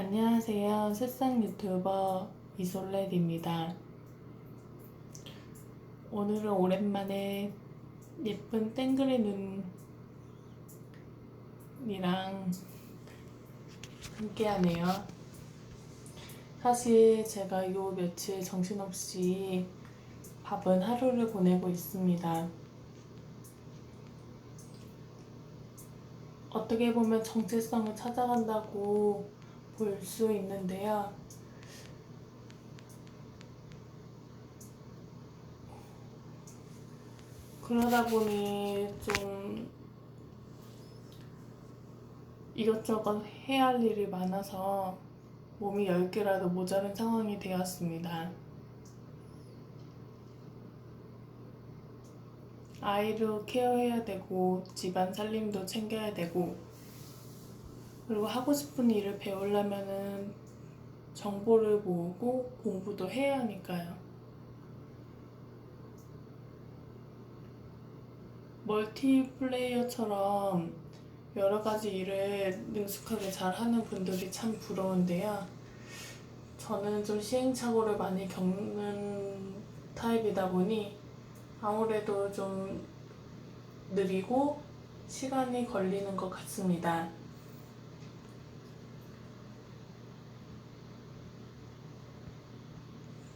안녕하세요. 새싹 유튜버 이솔렛입니다. 오늘은 오랜만에 예쁜 땡그리 눈이랑 함께하네요. 사실 제가 요 며칠 정신없이 바쁜 하루를 보내고 있습니다. 어떻게 보면 정체성을 찾아간다고 볼 수 있는데요. 그러다 보니 좀 이것저것 해야 할 일이 많아서 몸이 10개라도 모자란 상황이 되었습니다. 아이도 케어해야 되고 집안 살림도 챙겨야 되고 그리고 하고 싶은 일을 배우려면은 정보를 모으고 공부도 해야 하니까요. 멀티플레이어처럼 여러 가지 일을 능숙하게 잘 하는 분들이 참 부러운데요. 저는 좀 시행착오를 많이 겪는 타입이다 보니 아무래도 좀 느리고 시간이 걸리는 것 같습니다.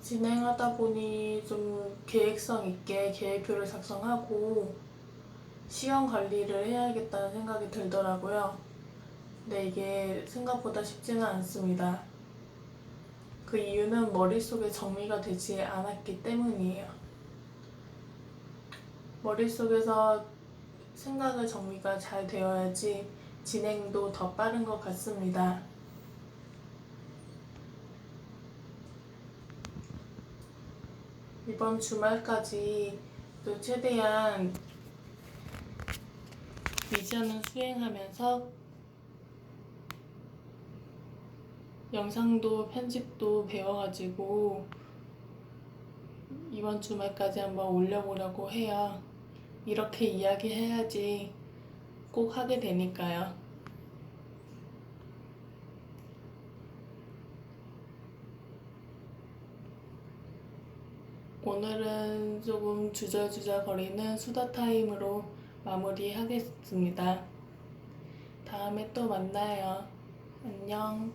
진행하다 보니 좀 계획성 있게 계획표를 작성하고 시간 관리를 해야겠다는 생각이 들더라고요. 근데 이게 생각보다 쉽지는 않습니다. 그 이유는 머릿속에 정리가 되지 않았기 때문이에요. 머릿속에서 생각의 정리가 잘 되어야지 진행도 더 빠른 것 같습니다. 이번 주말까지 또 최대한 미션을 수행하면서 영상도 편집도 배워가지고 이번 주말까지 한번 올려보려고 해요. 이렇게 이야기해야지 꼭 하게 되니까요. 오늘은 조금 주저주저 거리는 수다 타임으로 마무리하겠습니다. 다음에 또 만나요. 안녕.